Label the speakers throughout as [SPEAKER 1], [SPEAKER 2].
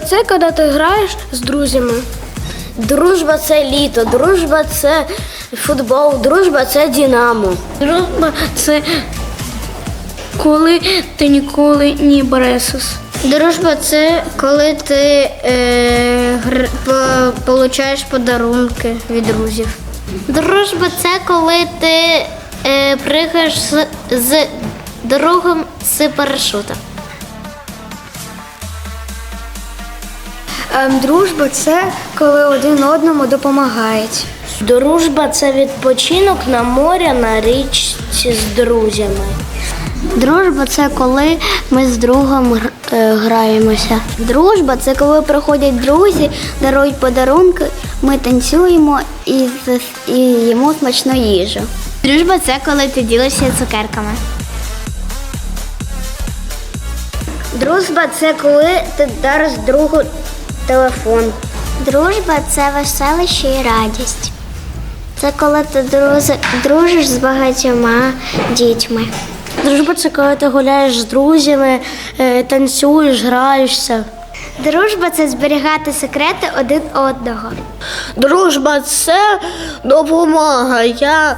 [SPEAKER 1] Це коли ти граєш з друзями. Дружба це літо, дружба це футбол, дружба це Динамо.
[SPEAKER 2] Дружба це коли ти ніколи не бересиш.
[SPEAKER 1] Дружба це коли ти е, гр, по, получаєш подарунки від друзів. Дружба це коли ти е, пригаєш з, з другом з парашута.
[SPEAKER 2] Дружба це коли один одному допомагають.
[SPEAKER 1] Дружба це відпочинок на морі на річці з друзями. Дружба це коли ми з другом е, граємося. Дружба це коли приходять друзі, дарують подарунки, ми танцюємо і, і їмо смачну їжу. Дружба це коли ти ділишся цукерками. Дружба це коли ти дариш другу телефон. Дружба це веселище і радість. Це коли ти дружиш з багатьма дітьми. Дружба це коли ти гуляєш з друзями, е, танцюєш, граєшся. Дружба це зберігати секрети один одного. Дружба це допомога. Я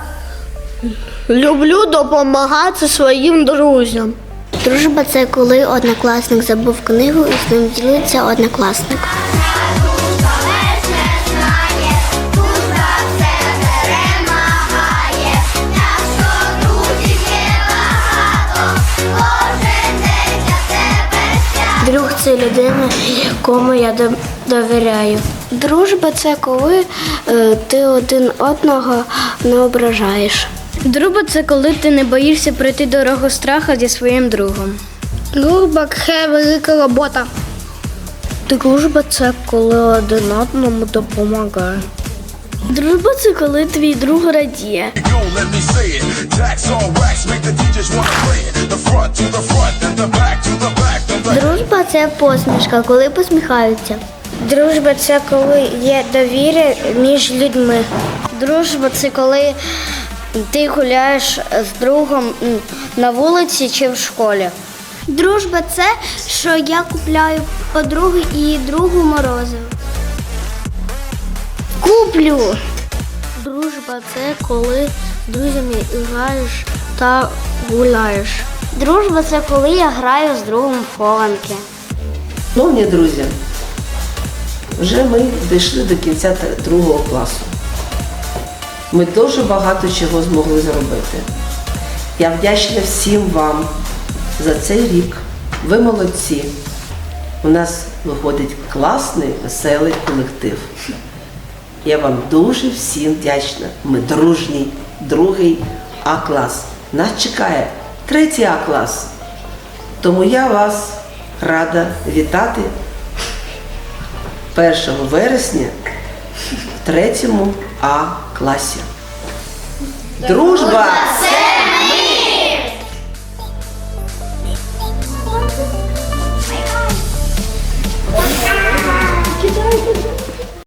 [SPEAKER 1] люблю допомагати своїм друзям. Дружба це коли однокласник забув книгу і з ним ділиться однокласник. Друг це людина, кому я довіряю. Дружба це коли е, ти один одного не ображаєш.
[SPEAKER 2] Дружба це коли ти не боїшся пройти дорогу страха зі своїм другом.
[SPEAKER 1] Дружба це велика робота. Дружба це коли один одному допомагає. Дружба це коли твій друг радіє. Дружба це посмішка, коли посміхаються. Дружба це коли є довір'я між людьми. Дружба це коли ти гуляєш з другом на вулиці чи в школі. Дружба це що я купляю подруги і другу морозиво. Куплю. Дружба це коли з друзями граєш та гуляєш. Дружба це коли я граю з другом в хованки.
[SPEAKER 3] Шановні друзі, вже ми дійшли до кінця другого класу. Ми дуже багато чого змогли зробити. Я вдячна всім вам за цей рік. Ви молодці. У нас виходить класний, веселий колектив. Я вам дуже всім вдячна. Ми дружній, другий А-клас. Нас чекає третій А-клас. Тому я вас рада вітати 1 вересня третьому А класі. Дружба! це ми!